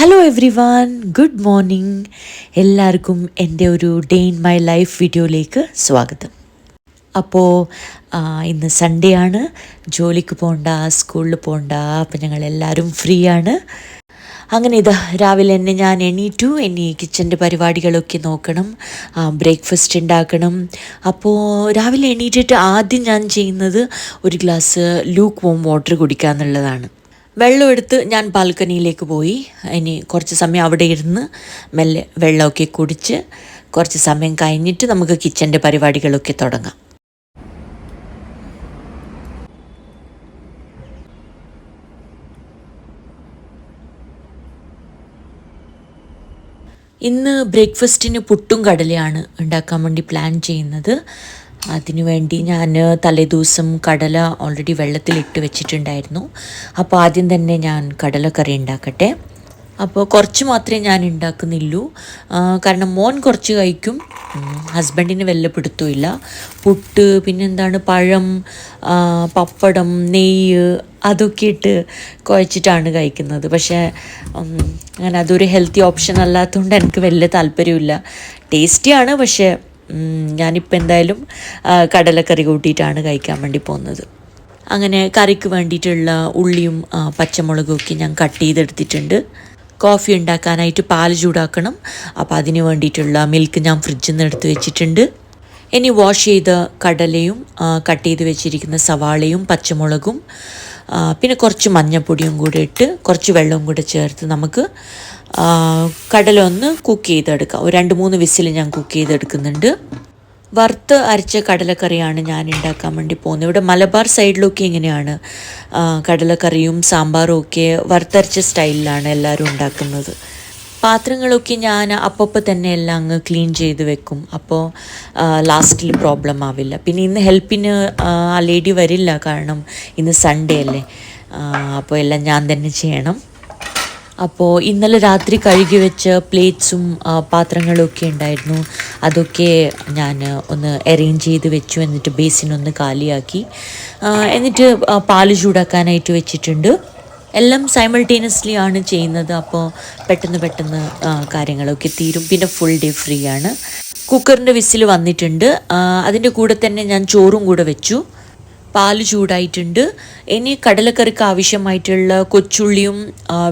Hello everyone good morning എല്ലാവർക്കും എന്റെ ഒരു ഡേ ഇൻ മൈ ലൈഫ് വീഡിയോയിലേക്ക് സ്വാഗതം. അപ്പോൾ ഇന്ന് സൺഡേ ആണ്. ജോലിക്ക് പോകണ്ട സ്കൂളിൽ പോകണ്ട അപ്പം ഞങ്ങൾ എല്ലാവരും ഫ്രീ ആണ്. അങ്ങനെ ഇതാ രാവിലെ തന്നെ ഞാൻ എണീറ്റു. ഇനി കിച്ചന്റെ പരിപാടികളൊക്കെ നോക്കണം. ബ്രേക്ക്ഫാസ്റ്റ് ഉണ്ടാക്കണം അപ്പോൾ രാവിലെ എണീറ്റിട്ട് ആദ്യം ഞാൻ ചെയ്യുന്നത് ഒരു ഗ്ലാസ് ലൂക്ക് വോം വാട്ടർ കുടിക്കുക എന്നുള്ളതാണ് വെള്ളം എടുത്ത് ഞാൻ ബാൽക്കണിയിലേക്ക് പോയി. ഇനി കുറച്ച് സമയം അവിടെ ഇരുന്ന് മെല്ലെ വെള്ളമൊക്കെ കുടിച്ച് കുറച്ച് സമയം കഴിഞ്ഞിട്ട് നമുക്ക് കിച്ചന്റെ പരിപാടികളൊക്കെ തുടങ്ങാം. ഇന്ന് ബ്രേക്ക്ഫാസ്റ്റിന് പുട്ടും കടലയാണ് ഉണ്ടാക്കാൻ വേണ്ടി പ്ലാൻ ചെയ്യുന്നത്. അതിനുവേണ്ടി ഞാൻ തലേദിവസം കടല ഓൾറെഡി വെള്ളത്തിലിട്ട് വെച്ചിട്ടുണ്ടായിരുന്നു. അപ്പോൾ ആദ്യം തന്നെ ഞാൻ കടലക്കറി ഉണ്ടാക്കട്ടെ. അപ്പോൾ കുറച്ച് മാത്രമേ ഞാൻ ഉണ്ടാക്കുന്നുള്ളൂ. കാരണം മോൻ കുറച്ച് കഴിക്കും. ഹസ്ബൻഡിന് വല്ല പിടുത്തമില്ല പുട്ട് പിന്നെന്താണ് പഴം പപ്പടം നെയ്യ് അതൊക്കെ ഇട്ട് കുഴച്ചിട്ടാണ് കഴിക്കുന്നത്. പക്ഷേ അങ്ങനെ അതൊരു ഹെൽത്തി ഓപ്ഷൻ അല്ലാത്തതുകൊണ്ട് എനിക്ക് വലിയ താല്പര്യമില്ല ടേസ്റ്റിയാണ് പക്ഷേ ഞാനിപ്പോൾ എന്തായാലും കടലക്കറി കൂട്ടിയിട്ടാണ് കഴിക്കാൻ വേണ്ടി പോകുന്നത്. അങ്ങനെ കറിക്ക് വേണ്ടിയിട്ടുള്ള ഉള്ളിയും പച്ചമുളകും ഒക്കെ ഞാൻ കട്ട് ചെയ്തെടുത്തിട്ടുണ്ട്. കോഫി ഉണ്ടാക്കാനായിട്ട് പാൽ ചൂടാക്കണം. അപ്പോൾ അതിന് വേണ്ടിയിട്ടുള്ള മിൽക്ക് ഞാൻ ഫ്രിഡ്ജിൽ നിന്ന് എടുത്ത് വെച്ചിട്ടുണ്ട്. ഇനി വാഷ് ചെയ്ത കടലയും കട്ട് ചെയ്ത് വെച്ചിരിക്കുന്ന സവാളയും പച്ചമുളകും പിന്നെ കുറച്ച് മഞ്ഞൾപ്പൊടിയും കൂടെ ഇട്ട് കുറച്ച് വെള്ളവും കൂടെ ചേർത്ത് നമുക്ക് കടല ഒന്ന് കുക്ക് ചെയ്തെടുക്കാം. ഒരു രണ്ട് മൂന്ന് വിസിൽ ഞാൻ കുക്ക് ചെയ്തെടുക്കുന്നുണ്ട്. വറുത്ത് അരച്ച കടലക്കറിയാണ് ഞാൻ ഉണ്ടാക്കാൻ വേണ്ടി പോകുന്നത്. ഇവിടെ മലബാർ സൈഡിലൊക്കെ ഇങ്ങനെയാണ് കടലക്കറിയും സാമ്പാറും ഒക്കെ വറുത്തരച്ച സ്റ്റൈലിലാണ് എല്ലാവരും ഉണ്ടാക്കുന്നത്. പാത്രങ്ങളൊക്കെ ഞാൻ അപ്പപ്പോൾ തന്നെ എല്ലാം അങ്ങ് ക്ലീൻ ചെയ്ത് വെക്കും. അപ്പോൾ ലാസ്റ്റിൽ പ്രോബ്ലം ആവില്ല. പിന്നെ ഇന്ന് ഹെൽപ്പിന് ആ ലേഡി വരില്ല. കാരണം ഇന്ന് സൺഡേ അല്ലേ? അപ്പോൾ എല്ലാം ഞാൻ തന്നെ ചെയ്യണം. അപ്പോൾ ഇന്നലെ രാത്രി കഴുകി വെച്ച പ്ലേറ്റ്സും പാത്രങ്ങളും ഒക്കെ ഉണ്ടായിരുന്നു. അതൊക്കെ ഞാൻ ഒന്ന് അറേഞ്ച് ചെയ്ത് വെച്ചു. എന്നിട്ട് ബേസിൻ ഒന്ന് കാലിയാക്കി. എന്നിട്ട് പാൽ ചൂടാക്കാനായിട്ട് വെച്ചിട്ടുണ്ട്. എല്ലാം സൈമൾട്ടേനിയസ്ലി ആണ് ചെയ്യുന്നത്. അപ്പോൾ പെട്ടെന്ന് പെട്ടെന്ന് കാര്യങ്ങളൊക്കെ തീരും. പിന്നെ ഫുൾ ഡേ ഫ്രീ ആണ്. കുക്കറിന്റെ വിസിൽ വന്നിട്ടുണ്ട്. അതിന്റെ കൂടെ തന്നെ ഞാൻ ചോറും കൂടെ വെച്ചു. പാൽ ചൂടായിട്ടുണ്ട്. ഇനി കടലക്കറിക്ക് ആവശ്യമായിട്ടുള്ള കൊച്ചുള്ളിയും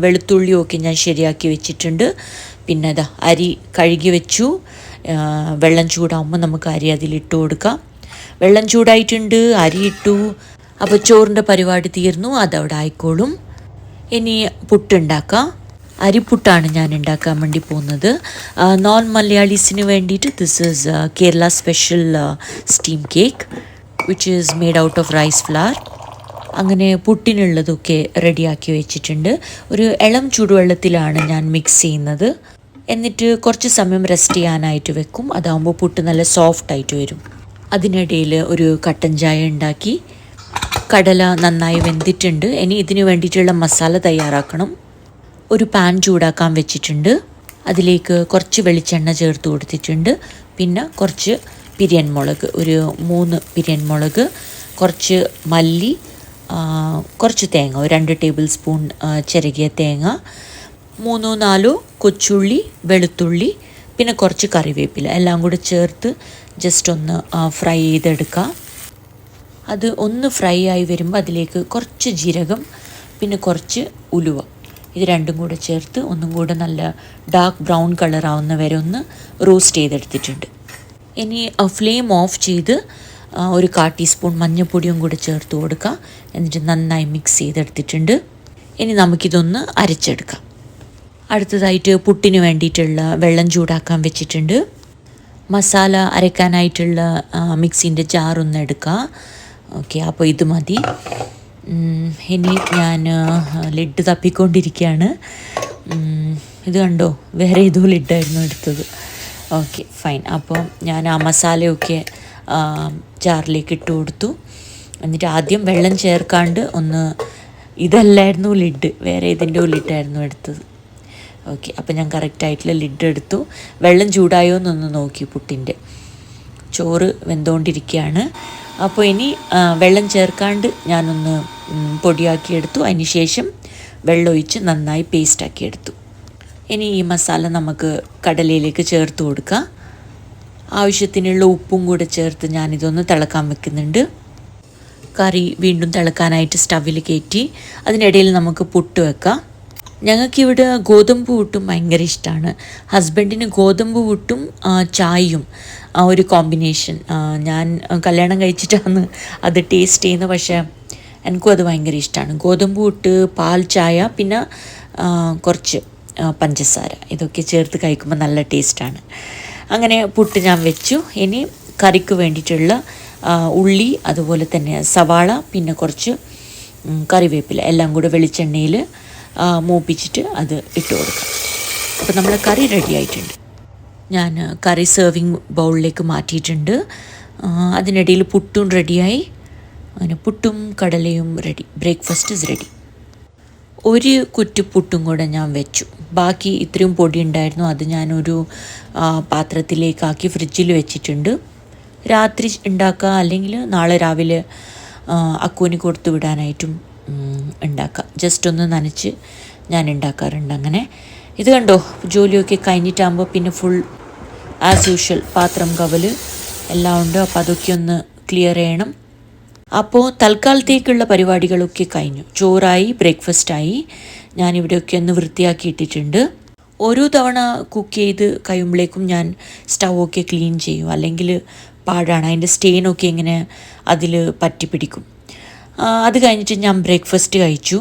വെളുത്തുള്ളിയും ഒക്കെ ഞാൻ ശരിയാക്കി വെച്ചിട്ടുണ്ട്. പിന്നെ അതാ അരി കഴുകി വെച്ചു. വെള്ളം ചൂടാകുമ്പോൾ നമുക്ക് അരി അതിലിട്ട് കൊടുക്കാം. വെള്ളം ചൂടായിട്ടുണ്ട് അരി ഇട്ടു. അപ്പോൾ ചോറിന്റെ പരിപാടി തീർന്നു അതവിടെ ആയിക്കോളും. ഇനി പുട്ടുണ്ടാക്കാം. അരിപ്പുട്ടാണ് ഞാൻ ഉണ്ടാക്കാൻ വേണ്ടി പോകുന്നത്. നോൺ മലയാളീസിന് വേണ്ടിയിട്ട് this is Kerala special steam cake which is made out of rice flour അങ്ങനെ പുട്ടിനുള്ളതൊക്കെ റെഡിയാക്കി വെച്ചിട്ടുണ്ട്. ഒരു ഇളം ചൂടുവെള്ളത്തിലാണ് ഞാൻ മിക്സ് ചെയ്യുന്നത്. എന്നിട്ട് കുറച്ച് സമയം റെസ്റ്റ് ചെയ്യാനായിട്ട് വെക്കും. അതാകുമ്പോൾ പുട്ട് നല്ല സോഫ്റ്റ് ആയിട്ട് വരും. അതിനിടയിൽ ഒരു കട്ടൻ ചായ ഉണ്ടാക്കി. കടല നന്നായി വെന്തിട്ടുണ്ട്. ഇനി ഇതിന് വേണ്ടിയിട്ടുള്ള മസാല തയ്യാറാക്കണം. ഒരു പാൻ ചൂടാക്കാൻ വെച്ചിട്ടുണ്ട്. അതിലേക്ക് കുറച്ച് വെളിച്ചെണ്ണ ചേർത്ത് കൊടുത്തിട്ടുണ്ട്. പിന്നെ കുറച്ച് പിരിയൻ മുളക് ഒരു മൂന്ന് പിരിയൻ മുളക് കുറച്ച് മല്ലി കുറച്ച് തേങ്ങ ഒരു രണ്ട് ടേബിൾ സ്പൂൺ ചിരകിയ തേങ്ങ മൂന്നോ നാലോ കൊച്ചുള്ളി വെളുത്തുള്ളി പിന്നെ കുറച്ച് കറിവേപ്പില എല്ലാം കൂടി ചേർത്ത് ജസ്റ്റ് ഒന്ന് ഫ്രൈ ചെയ്തെടുക്കുക അത് ഒന്ന് ഫ്രൈ ആയി വരുമ്പോൾ അതിലേക്ക് കുറച്ച് ജീരകം പിന്നെ കുറച്ച് ഉലുവ. ഇത് രണ്ടും കൂടെ ചേർത്ത് ഒന്നും കൂടെ നല്ല ഡാർക്ക് ബ്രൗൺ കളർ വരെ ഒന്ന് റോസ്റ്റ് ചെയ്തെടുത്തിട്ടുണ്ട്. ഇനി ഫ്ലെയിം ഓഫ് ചെയ്ത് ഒരു കാ ടീസ്പൂൺ മഞ്ഞൾപ്പൊടിയും കൂടെ ചേർത്ത് കൊടുക്കുക എന്നിട്ട് നന്നായി മിക്സ് ചെയ്തെടുത്തിട്ടുണ്ട്. ഇനി നമുക്കിതൊന്ന് അരച്ചെടുക്കാം. അടുത്തതായിട്ട് പുട്ടിന് വേണ്ടിയിട്ടുള്ള വെള്ളം ചൂടാക്കാൻ വെച്ചിട്ടുണ്ട്. മസാല അരക്കാനായിട്ടുള്ള മിക്സിന്റെ ജാറൊന്ന് എടുക്കുക ഓക്കെ അപ്പോൾ ഇത് മതി. ഇനി ഞാൻ ലിഡ് തപ്പിക്കൊണ്ടിരിക്കുകയാണ്. ഇത് കണ്ടോ? വേറെ ഏതോ ലിഡായിരുന്നു എടുത്തത്. ഓക്കെ ഫൈൻ അപ്പോൾ ഞാൻ ആ മസാലയൊക്കെ ജാറിലേക്ക് ഇട്ട് കൊടുത്തു. എന്നിട്ട് ആദ്യം വെള്ളം ചേർക്കാണ്ട് ഒന്ന് ഇതല്ലായിരുന്നു ലിഡ് വേറെ ഇതിന്റെ ലിഡായിരുന്നു എടുത്തത്. ഓക്കെ അപ്പോൾ ഞാൻ കറക്റ്റായിട്ടുള്ള ലിഡ് എടുത്തു. വെള്ളം ചൂടായോ എന്നൊന്ന് നോക്കി പുട്ടിന്റെ. ചോറ് വെന്തുകൊണ്ടിരിക്കുകയാണ് അപ്പോൾ ഇനി വെള്ളം ചേർക്കാണ്ട് ഞാനൊന്ന് പൊടിയാക്കിയെടുത്തു. അതിന് ശേഷം വെള്ളമൊഴിച്ച് നന്നായി പേസ്റ്റാക്കിയെടുത്തു ഇനി ഈ മസാല നമുക്ക് കടലയിലേക്ക് ചേർത്ത് കൊടുക്കാം. ആവശ്യത്തിനുള്ള ഉപ്പും കൂടെ ചേർത്ത് ഞാനിതൊന്ന് തിളക്കാൻ വെക്കുന്നുണ്ട്. കറി വീണ്ടും തിളക്കാനായിട്ട് സ്റ്റവിൽ കയറ്റി അതിനിടയിൽ നമുക്ക് പുട്ട് വെക്കാം. ഞങ്ങൾക്കിവിടെ ഗോതമ്പ് പുട്ടും ഭയങ്കര ഇഷ്ടമാണ് ഹസ്ബൻഡിന് ഗോതമ്പ് പുട്ടും ചായയും ആ ഒരു കോമ്പിനേഷൻ. ഞാൻ കല്യാണം കഴിച്ചിട്ടാണ് അത് ടേസ്റ്റ് ചെയ്യുന്നത്. പക്ഷേ എനിക്കും അത് ഭയങ്കര ഇഷ്ടമാണ് ഗോതമ്പ് പുട്ട് പാൽ ചായ പിന്നെ കുറച്ച് പഞ്ചസാര. ഇതൊക്കെ ചേർത്ത് കഴിക്കുമ്പോൾ നല്ല ടേസ്റ്റാണ്. അങ്ങനെ പുട്ട് ഞാൻ വെച്ചു. ഇനി കറിക്ക് വേണ്ടിയിട്ടുള്ള ഉള്ളി അതുപോലെ തന്നെ സവാള പിന്നെ കുറച്ച് കറിവേപ്പില എല്ലാം കൂടെ വെളിച്ചെണ്ണയിൽ മൂപ്പിച്ചിട്ട് അത് ഇട്ട് കൊടുക്കാം. അപ്പോൾ നമ്മൾ കറി റെഡി ആയിട്ടുണ്ട്. ഞാൻ കറി സെർവിങ് ബൗളിലേക്ക് മാറ്റിയിട്ടുണ്ട്. അതിനിടയിൽ പുട്ടും റെഡിയായി അങ്ങനെ പുട്ടും കടലയും റെഡി ബ്രേക്ക്ഫാസ്റ്റ് ഇസ് റെഡി ഒരു കുറ്റി പുട്ടും കൂടെ ഞാൻ വെച്ചു. ബാക്കി ഇത്രയും പൊടി ഉണ്ടായിരുന്നു. അത് ഞാനൊരു പാത്രത്തിലേക്കാക്കി ഫ്രിഡ്ജിൽ വെച്ചിട്ടുണ്ട്. രാത്രി ഉണ്ടാക്കുക അല്ലെങ്കിൽ നാളെ രാവിലെ അക്കൂനി കൊടുത്തു വിടാനായിട്ടും ഉണ്ടാക്കാം. ജസ്റ്റ് ഒന്ന് നനച്ച് ഞാൻ ഉണ്ടാക്കാറുണ്ട് അങ്ങനെ. ഇത് കണ്ടോ? ജോലിയൊക്കെ കഴിഞ്ഞിട്ടാകുമ്പോൾ പിന്നെ ഫുൾ ആസ് യൂഷ്വൽ പാത്രം കവൽ എല്ലാം ഉണ്ട്. അപ്പോൾ അതൊക്കെ ഒന്ന് ക്ലിയർ ചെയ്യണം. അപ്പോൾ തൽക്കാലത്തേക്കുള്ള പരിപാടികളൊക്കെ കഴിഞ്ഞു. ചോറായി ബ്രേക്ക്ഫാസ്റ്റായി. ഞാനിവിടെയൊക്കെ ഒന്ന് വൃത്തിയാക്കി ഇട്ടിട്ടുണ്ട് ഓരോ തവണ കുക്ക് ചെയ്ത് കഴിയുമ്പോഴേക്കും ഞാൻ സ്റ്റൗവൊക്കെ ക്ലീൻ ചെയ്യും. അല്ലെങ്കിൽ പാടാണ്. അതിന്റെ സ്റ്റെയിനൊക്കെ ഇങ്ങനെ അതിൽ പറ്റിപ്പിടിക്കും. പിടിക്കും അത് കഴിഞ്ഞിട്ട് ഞാൻ ബ്രേക്ക്ഫാസ്റ്റ് കഴിച്ചു.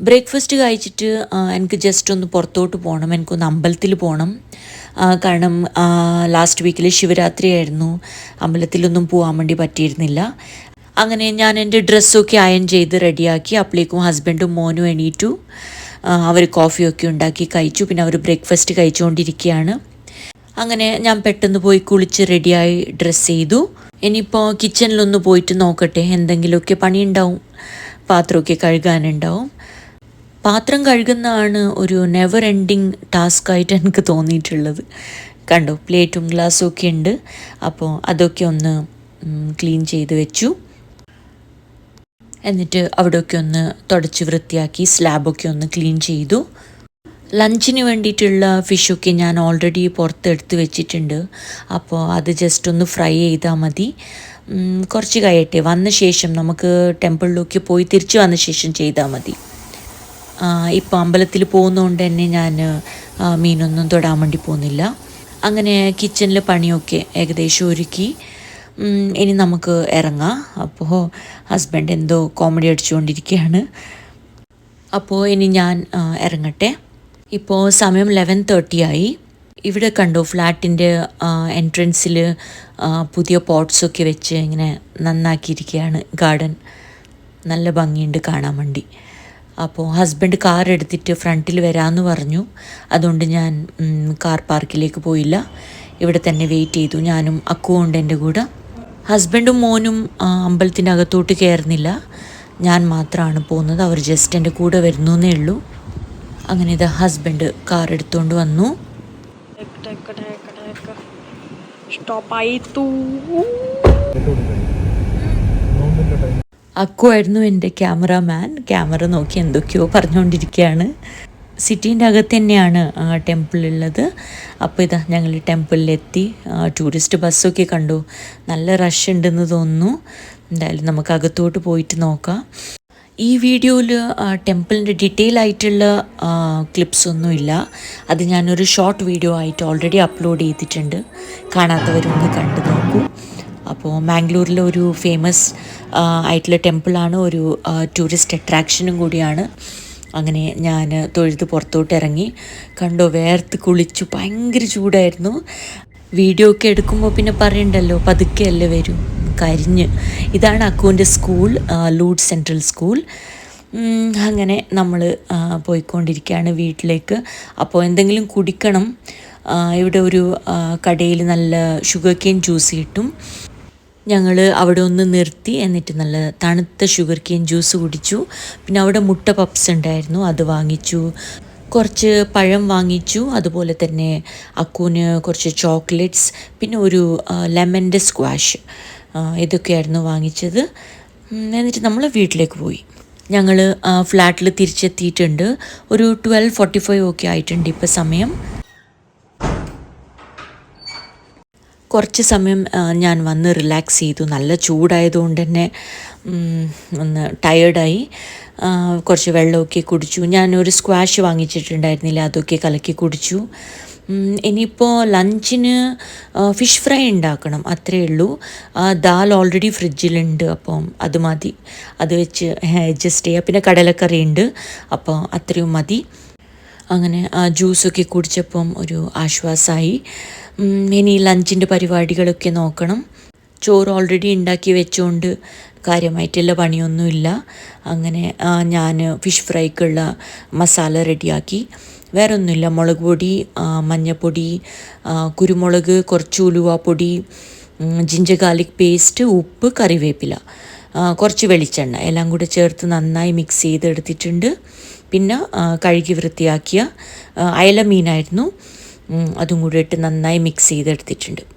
ബ്രേക്ക്ഫാസ്റ്റ് കഴിച്ചിട്ട് എനിക്ക് ജസ്റ്റ് ഒന്ന് പുറത്തോട്ട് പോകണം. എനിക്കൊന്ന് അമ്പലത്തിൽ പോകണം. കാരണം ലാസ്റ്റ് വീക്കിൽ ശിവരാത്രി ആയിരുന്നു അമ്പലത്തിലൊന്നും പോകാൻ വേണ്ടി പറ്റിയിരുന്നില്ല. അങ്ങനെ ഞാൻ എന്റെ ഡ്രസ്സൊക്കെ അയൺ ചെയ്ത് റെഡിയാക്കി അപ്പോഴേക്കും ഹസ്ബൻഡും മോനും എണീറ്റു. അവർ കോഫിയൊക്കെ ഉണ്ടാക്കി കഴിച്ചു. പിന്നെ അവർ ബ്രേക്ക്ഫാസ്റ്റ് കഴിച്ചുകൊണ്ടിരിക്കുകയാണ് അങ്ങനെ ഞാൻ പെട്ടെന്ന് പോയി കുളിച്ച് റെഡിയായി ഡ്രസ്സ് ചെയ്തു. ഇനിയിപ്പോൾ കിച്ചണിലൊന്ന് പോയിട്ട് നോക്കട്ടെ. എന്തെങ്കിലുമൊക്കെ പണിയുണ്ടാവും. പാത്രമൊക്കെ കഴുകാനുണ്ടാവും. പാത്രം കഴുകുന്നതാണ് ഒരു നെവർ എൻഡിങ് ടാസ്ക് ആയിട്ട് എനിക്ക് തോന്നിയിട്ടുള്ളത്. കണ്ടോ പ്ലേറ്റും ഗ്ലാസ്സും ഒക്കെ ഉണ്ട്. അപ്പോൾ അതൊക്കെ ഒന്ന് ക്ലീൻ ചെയ്ത് വെച്ചു. എന്നിട്ട് അവിടെയൊക്കെ ഒന്ന് തുടച്ച് വൃത്തിയാക്കി സ്ലാബൊക്കെ ഒന്ന് ക്ലീൻ ചെയ്തു. ലഞ്ചിന് വേണ്ടിയിട്ടുള്ള ഫിഷൊക്കെ ഞാൻ ഓൾറെഡി പുറത്തെടുത്ത് വെച്ചിട്ടുണ്ട്. അപ്പോൾ അത് ജസ്റ്റ് ഒന്ന് ഫ്രൈ ചെയ്താൽ മതി. കുറച്ച് കഴിയട്ടെ. വന്ന ശേഷം നമുക്ക് ടെമ്പിളിലൊക്കെ പോയി തിരിച്ചു വന്ന ശേഷം ചെയ്താൽ മതി. ഇപ്പോൾ അമ്പലത്തിൽ പോകുന്നതുകൊണ്ട് തന്നെ ഞാൻ മീനൊന്നും തൊടാൻ വേണ്ടി പോകുന്നില്ല. അങ്ങനെ കിച്ചണിലെ പണിയൊക്കെ ഏകദേശം ഒരുക്കി. ഇനി നമുക്ക് ഇറങ്ങാം. അപ്പോൾ ഹസ്ബൻഡ് എന്തോ കോമഡി അടിച്ചുകൊണ്ടിരിക്കുകയാണ്. അപ്പോൾ ഇനി ഞാൻ ഇറങ്ങട്ടെ. ഇപ്പോൾ സമയം ലെവൻ തേർട്ടി ആയി. ഇവിടെ കണ്ടു ഫ്ലാറ്റിന്റെ എൻട്രൻസിൽ പുതിയ പോട്ട്സൊക്കെ വെച്ച് ഇങ്ങനെ നന്നാക്കിയിരിക്കുകയാണ് ഗാർഡൻ നല്ല ഭംഗിയുണ്ട് കാണാൻ വേണ്ടി. അപ്പോൾ ഹസ്ബൻഡ് കാർ എടുത്തിട്ട് ഫ്രണ്ടിൽ വരാമെന്ന് പറഞ്ഞു. അതുകൊണ്ട് ഞാൻ കാർ പാർക്കിലേക്ക് പോയില്ല. ഇവിടെ തന്നെ വെയിറ്റ് ചെയ്തു. ഞാനും അക്കുവും ഉണ്ട് എന്റെ കൂടെ. ഹസ്ബൻഡും മോനും അമ്പലത്തിന്റെ അകത്തോട്ട് കയറുന്നില്ല. ഞാൻ മാത്രമാണ് പോകുന്നത്. അവർ ജസ്റ്റ് എന്റെ കൂടെ വരുന്നു എന്നേ ഉള്ളൂ. അങ്ങനെ ഇത് ഹസ്ബൻഡ് കാർ എടുത്തുകൊണ്ട് വന്നു. ആയിത്തു അക്കുവായിരുന്നു എന്റെ ക്യാമറാമാൻ. ക്യാമറ നോക്കി എന്തൊക്കെയോ പറഞ്ഞുകൊണ്ടിരിക്കുകയാണ് സിറ്റീന്റെ അകത്ത് തന്നെയാണ് ടെമ്പിൾ ഉള്ളത് അപ്പോൾ ഇതാ ഞങ്ങൾ ടെമ്പിളിലെത്തി. ടൂറിസ്റ്റ് ബസ്സൊക്കെ കണ്ടു. നല്ല റഷ് ഉണ്ടെന്ന് തോന്നുന്നു. എന്തായാലും നമുക്ക് അകത്തോട്ട് പോയിട്ട് നോക്കാം. ഈ വീഡിയോയിൽ ടെമ്പിളിന്റെ ഡീറ്റെയിൽ ആയിട്ടുള്ള ക്ലിപ്സ് ഒന്നുമില്ല. അത് ഞാനൊരു ഷോർട്ട് വീഡിയോ ആയിട്ട് ഓൾറെഡി അപ്ലോഡ് ചെയ്തിട്ടുണ്ട്. കാണാത്തവരൊന്ന് കണ്ടു നോക്കൂ. അപ്പോൾ മാംഗ്ലൂരിലെ ഒരു ഫേമസ് ആയിട്ടുള്ള ടെമ്പിളാണ് ഒരു ടൂറിസ്റ്റ് അട്രാക്ഷനും കൂടിയാണ്. അങ്ങനെ ഞാൻ തൊഴുത് പുറത്തോട്ട് ഇറങ്ങി. കണ്ടോ വേർത്ത് കുളിച്ചു. ഭയങ്കര ചൂടായിരുന്നു. വീഡിയോ ഒക്കെ എടുക്കുമ്പോൾ പിന്നെ പറയണ്ടല്ലോ പതുക്കെ അല്ലേ വരും. കരിഞ്ഞ്. ഇതാണ് അക്കുവിന്റെ സ്കൂൾ ലൂഡ് സെൻട്രൽ സ്കൂൾ. അങ്ങനെ നമ്മൾ പോയിക്കൊണ്ടിരിക്കുകയാണ് വീട്ടിലേക്ക്. അപ്പോൾ എന്തെങ്കിലും കുടിക്കണം. ഇവിടെ ഒരു കടയിൽ നല്ല ഷുഗർ കെയിൻ ജ്യൂസ് കിട്ടും. ഞങ്ങൾ അവിടെ ഒന്ന് നിർത്തി എന്നിട്ട് നല്ല തണുത്ത ഷുഗർ കെയിൻ ജ്യൂസ് കുടിച്ചു. പിന്നെ അവിടെ മുട്ട പപ്സ് ഉണ്ടായിരുന്നു അത് വാങ്ങിച്ചു. കുറച്ച് പഴം വാങ്ങിച്ചു അതുപോലെ തന്നെ അക്കൂന് കുറച്ച് ചോക്ലേറ്റ്സ് പിന്നെ ഒരു ലെമന്റെ സ്ക്വാഷ് ഇതൊക്കെയായിരുന്നു വാങ്ങിച്ചത്. എന്നിട്ട് നമ്മൾ വീട്ടിലേക്ക് പോയി. ഞങ്ങൾ ഫ്ലാറ്റിൽ തിരിച്ചെത്തിയിട്ടുണ്ട്. ഒരു ട്വൽവ് ഫോർട്ടി ഫൈവ് ഒക്കെ ആയിട്ടുണ്ട് ഇപ്പോൾ സമയം. കുറച്ച് സമയം ഞാൻ വന്ന് റിലാക്സ് ചെയ്തു. നല്ല ചൂടായതുകൊണ്ട് തന്നെ ഒന്ന് ടയേർഡായി കുറച്ച് വെള്ളമൊക്കെ കുടിച്ചു. ഞാനൊരു സ്ക്വാഷ് വാങ്ങിച്ചിട്ടുണ്ടായിരുന്നില്ല അതൊക്കെ കലക്കി കുടിച്ചു. ഇനിയിപ്പോൾ ലഞ്ചിന് ഫിഷ് ഫ്രൈ ഉണ്ടാക്കണം അത്രയേ ഉള്ളൂ. ദാൽ ഓൾറെഡി ഫ്രിഡ്ജിലുണ്ട് അപ്പം അത് മതി. അത് വെച്ച് അഡ്ജസ്റ്റ് ചെയ്യുക പിന്നെ കടലക്കറി ഉണ്ട് അപ്പോൾ അത്രയും മതി. അങ്ങനെ ജ്യൂസൊക്കെ കുടിച്ചപ്പം ഒരു ആശ്വാസമായി ഇനി ലഞ്ചിന്റെ പരിപാടികളൊക്കെ നോക്കണം. ചോറ് ഓൾറെഡി ഉണ്ടാക്കി വെച്ചുകൊണ്ട് കാര്യമായിട്ടുള്ള പണിയൊന്നുമില്ല. അങ്ങനെ ഞാൻ ഫിഷ് ഫ്രൈക്കുള്ള മസാല റെഡിയാക്കി വേറെ ഒന്നുമില്ല മുളക് പൊടി മഞ്ഞൾപ്പൊടി കുരുമുളക് കുറച്ച് ഉലുവാപ്പൊടി ജിഞ്ചർ ഗാർലിക് പേസ്റ്റ് ഉപ്പ് കറിവേപ്പില. കുറച്ച് വെളിച്ചെണ്ണ എല്ലാം കൂടെ ചേർത്ത് നന്നായി മിക്സ് ചെയ്തെടുത്തിട്ടുണ്ട്. പിന്നെ കഴുകി വൃത്തിയാക്കിയ അയല മീനായിരുന്നു. അതും കൂടെ ഇട്ട് നന്നായി മിക്സ് ചെയ്തെടുത്തിട്ടുണ്ട്.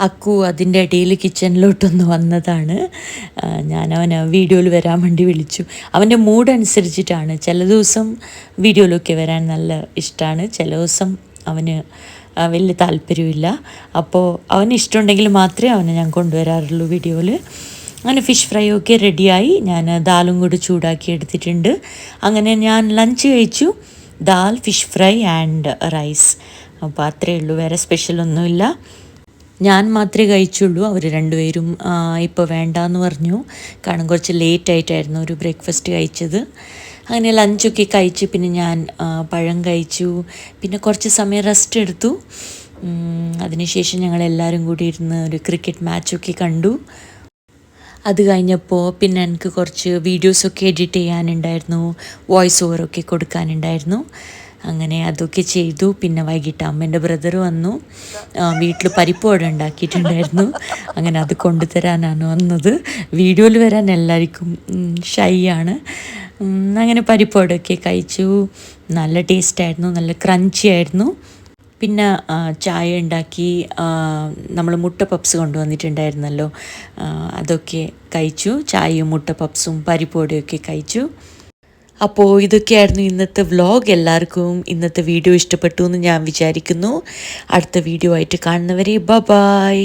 അക്കു അതിന്റെ ഇടയിൽ കിച്ചണിലോട്ടൊന്ന് വന്നതാണ്. ഞാൻ അവനെ വീഡിയോയിൽ വരാൻ വേണ്ടി വിളിച്ചു. അവന്റെ മൂഡ് അനുസരിച്ചിട്ടാണ്. ചില ദിവസം വീഡിയോയിലൊക്കെ വരാൻ നല്ല ഇഷ്ടമാണ്. ചില ദിവസം അവന് വലിയ താല്പര്യമില്ല. അപ്പോൾ അവന് ഇഷ്ടമുണ്ടെങ്കിൽ മാത്രമേ അവനെ ഞാൻ കൊണ്ടുവരാറുള്ളൂ വീഡിയോയിൽ. അങ്ങനെ ഫിഷ് ഫ്രൈ ഒക്കെ റെഡിയായി ഞാൻ ദാലും കൂടി ചൂടാക്കി എടുത്തിട്ടുണ്ട്. അങ്ങനെ ഞാൻ ലഞ്ച് കഴിച്ചു. Dal fish fry and rice അപ്പോൾ അത്രയേ ഉള്ളൂ. വേറെ സ്പെഷ്യലൊന്നുമില്ല ഞാൻ മാത്രമേ കഴിച്ചുള്ളൂ. അവർ രണ്ടുപേരും ഇപ്പോൾ വേണ്ടാന്ന് പറഞ്ഞു. കാരണം കുറച്ച് ലേറ്റ് ആയിട്ടായിരുന്നു ഒരു ബ്രേക്ക്ഫാസ്റ്റ് കഴിച്ചത്. അങ്ങനെ ലഞ്ചൊക്കെ കഴിച്ച് പിന്നെ ഞാൻ പഴം കഴിച്ചു. പിന്നെ കുറച്ച് സമയം റെസ്റ്റ് എടുത്തു. അതിനുശേഷം ഞങ്ങൾ എല്ലാവരും കൂടി ഇരുന്ന് ഒരു ക്രിക്കറ്റ് മാച്ചൊക്കെ കണ്ടു. അത് കഴിഞ്ഞപ്പോൾ പിന്നെ എനിക്ക് കുറച്ച് വീഡിയോസൊക്കെ എഡിറ്റ് ചെയ്യാനുണ്ടായിരുന്നു. വോയിസ് ഓവറൊക്കെ കൊടുക്കാനുണ്ടായിരുന്നു. അങ്ങനെ അതൊക്കെ ചെയ്തു. പിന്നെ വൈകിട്ട് അമ്മേന്റെ ബ്രദർ വന്നു. വീട്ടിൽ പരിപ്പോടെ ഉണ്ടാക്കിയിട്ടുണ്ടായിരുന്നു. അങ്ങനെ അത് കൊണ്ടുതരാനാണ് വന്നത്. വീഡിയോയിൽ വരാൻ എല്ലാവർക്കും ഷൈ ആണ്. അങ്ങനെ പരിപ്പോടൊക്കെ കഴിച്ചു. നല്ല ടേസ്റ്റായിരുന്നു നല്ല ക്രഞ്ചി ആയിരുന്നു. പിന്നെ ചായ ഉണ്ടാക്കി നമ്മൾ മുട്ട പപ്സ് കൊണ്ടുവന്നിട്ടുണ്ടായിരുന്നല്ലോ. അതൊക്കെ കഴിച്ചു. ചായയും മുട്ട പപ്സും പരിപ്പോടിയൊക്കെ കഴിച്ചു. അപ്പോൾ ഇതൊക്കെയായിരുന്നു ഇന്നത്തെ വ്ലോഗ് എല്ലാവർക്കും ഇന്നത്തെ വീഡിയോ ഇഷ്ടപ്പെട്ടു എന്ന് ഞാൻ വിചാരിക്കുന്നു. അടുത്ത വീഡിയോ ആയിട്ട് കാണുന്നവരെ ബ ബായ്